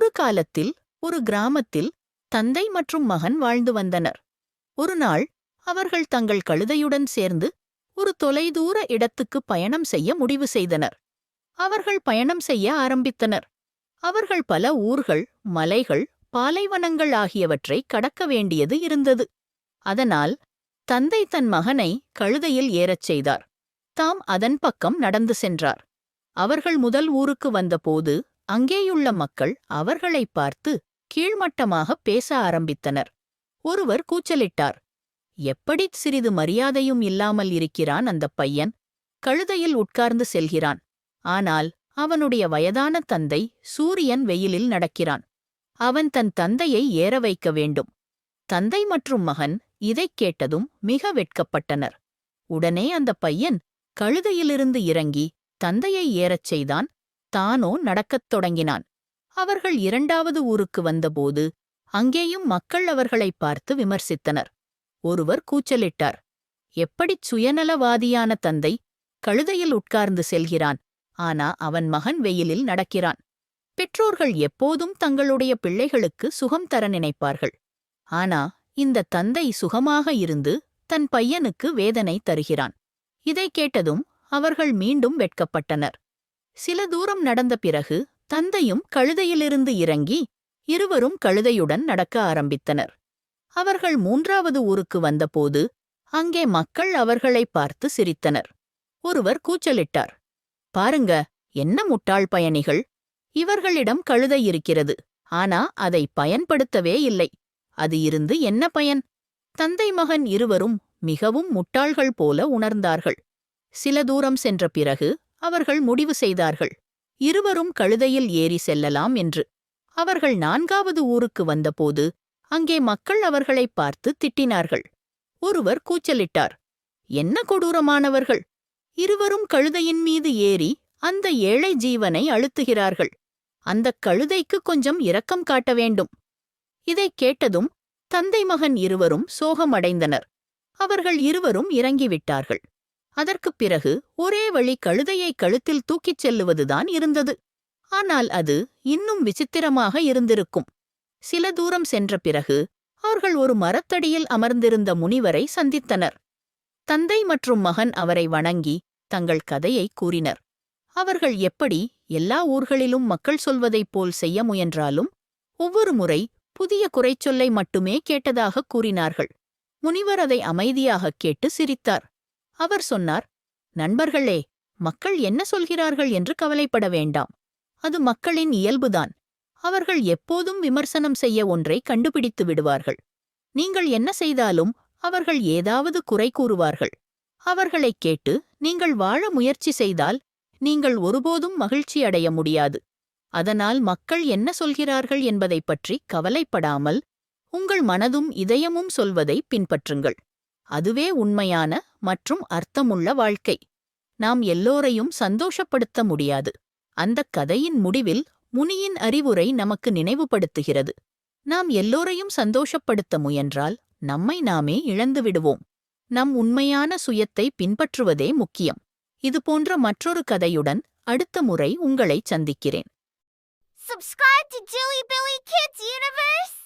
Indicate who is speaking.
Speaker 1: ஒரு காலத்தில் ஒரு கிராமத்தில் தந்தை மற்றும் மகன் வாழ்ந்து வந்தனர். ஒரு நாள் அவர்கள் தங்கள் கழுதையுடன் சேர்ந்து ஒரு தொலைதூர இடத்துக்கு பயணம் செய்ய முடிவு செய்தனர். அவர்கள் பயணம் செய்ய ஆரம்பித்தனர். அவர்கள் பல ஊர்கள் மலைகள் பாலைவனங்கள் ஆகியவற்றை கடக்க வேண்டியது இருந்தது. அதனால் தந்தை தன் மகனை கழுதையில் ஏறச் செய்தார். தாம் அதன் பக்கம் நடந்து சென்றார். அவர்கள் முதல் ஊருக்கு வந்தபோது அங்கேயுள்ள மக்கள் அவர்களைப் பார்த்து கீழ்மட்டமாக பேச ஆரம்பித்தனர். ஒருவர் கூச்சலிட்டார் எப்படிச் சிறிது மரியாதையும் இல்லாமல் இருக்கிறான் அந்தப் பையன்? கழுதையில் உட்கார்ந்து செல்கிறான். ஆனால் அவனுடைய வயதான தந்தை சூரியன் வெயிலில் நடக்கிறான். அவன் தன் தந்தையை ஏற வைக்க வேண்டும். தந்தை மற்றும் மகன் இதைக் கேட்டதும் மிக வெட்கப்பட்டனர். உடனே அந்த பையன் கழுதையிலிருந்து இறங்கி தந்தையை ஏறச் செய்தான். தானோ நடக்கத் தொடங்கினான். அவர்கள் இரண்டாவது ஊருக்கு வந்தபோது அங்கேயும் மக்கள் அவர்களைப் பார்த்து விமர்சித்தனர். ஒருவர் கூச்சலிட்டார். எப்படிச் சுயநலவாதியான தந்தை கழுதையில் உட்கார்ந்து செல்கிறான். ஆனா அவன் மகன் வெயிலில் நடக்கிறான். பெற்றோர்கள் எப்போதும் தங்களுடைய பிள்ளைகளுக்கு சுகம் தர நினைப்பார்கள். ஆனா இந்த தந்தை சுகமாக இருந்து தன் பையனுக்கு வேதனை தருகிறான். இதை கேட்டதும் அவர்கள் மீண்டும் வெட்கப்பட்டனர். சில தூரம் நடந்த பிறகு தந்தையும் கழுதையிலிருந்து இறங்கி இருவரும் கழுதையுடன் நடக்க ஆரம்பித்தனர். அவர்கள் மூன்றாவது ஊருக்கு வந்தபோது அங்கே மக்கள் அவர்களை பார்த்து சிரித்தனர். ஒருவர் கூச்சலிட்டார். பாருங்க என்ன முட்டாள் பயணிகள். இவர்களிடம் கழுதை இருக்கிறது. ஆனா அதை பயன்படுத்தவே இல்லை. அது இருந்து என்ன பயன்? தந்தை மகன் இருவரும் மிகவும் முட்டாள்கள் போல உணர்ந்தார்கள். சில தூரம் சென்ற பிறகு அவர்கள் முடிவு செய்தார்கள். இருவரும் கழுதையில் ஏறி செல்லலாம் என்று. அவர்கள் நான்காவது ஊருக்கு வந்தபோது அங்கே மக்கள் அவர்களைப் பார்த்து திட்டினார்கள். ஒருவர் கூச்சலிட்டார் என்ன கொடூரமானவர்கள்! இருவரும் கழுதையின் மீது ஏறி அந்த ஏழை ஜீவனை அழுத்துகிறார்கள். அந்தக் கழுதைக்கு கொஞ்சம் இரக்கம் காட்ட வேண்டும். இதைக் கேட்டதும் தந்தை மகன் இருவரும் சோகமடைந்தனர். அவர்கள் இருவரும் இறங்கிவிட்டார்கள். அதற்குப் பிறகு ஒரே வழி கழுதையை கழுத்தில் தூக்கிச் செல்லுவதுதான் இருந்தது. ஆனால் அது இன்னும் விசித்திரமாக இருந்திருக்கும். சில தூரம் சென்ற பிறகு அவர்கள் ஒரு மரத்தடியில் அமர்ந்திருந்த முனிவரை சந்தித்தனர். தந்தை மற்றும் மகன் அவரை வணங்கி தங்கள் கதையை கூறினர். அவர்கள் எப்படி எல்லா ஊர்களிலும் மக்கள் சொல்வதைப் போல் செய்ய முயன்றாலும் ஒவ்வொரு முறை புதிய குறைச்சொல்லை மட்டுமே கேட்டதாக கூறினார்கள். முனிவர் அதை அமைதியாகக் கேட்டு சிரித்தார். அவர் சொன்னார் நண்பர்களே மக்கள் என்ன சொல்கிறார்கள் என்று கவலைப்பட வேண்டாம். அது மக்களின் இயல்புதான். அவர்கள் எப்போதும் விமர்சனம் செய்ய ஒன்றை கண்டுபிடித்து விடுவார்கள். நீங்கள் என்ன செய்தாலும் அவர்கள் ஏதாவது குறை கூறுவார்கள். அவர்களைக் கேட்டு நீங்கள் வாழ முயற்சி செய்தால் நீங்கள் ஒருபோதும் மகிழ்ச்சி அடைய முடியாது. அதனால் மக்கள் என்ன சொல்கிறார்கள் என்பதைப் பற்றி கவலைப்படாமல் உங்கள் மனதும் இதயமும் சொல்வதை பின்பற்றுங்கள். அதுவே உண்மையான மற்றும் அர்த்தமுள்ள வாழ்க்கை. நாம் எல்லோரையும் சந்தோஷப்படுத்த முடியாது. அந்தக் கதையின் முடிவில் முனியின் அறிவுரை நமக்கு நினைவுபடுத்துகிறது. நாம் எல்லோரையும் சந்தோஷப்படுத்த முயன்றால் நம்மை நாமே இழந்துவிடுவோம் நம் உண்மையான சுயத்தை பின்பற்றுவதே முக்கியம். இதுபோன்ற மற்றொரு கதையுடன் அடுத்த முறை உங்களைச் சந்திக்கிறேன்.
Speaker 2: Subscribe to Jilly Billy Kids Universe!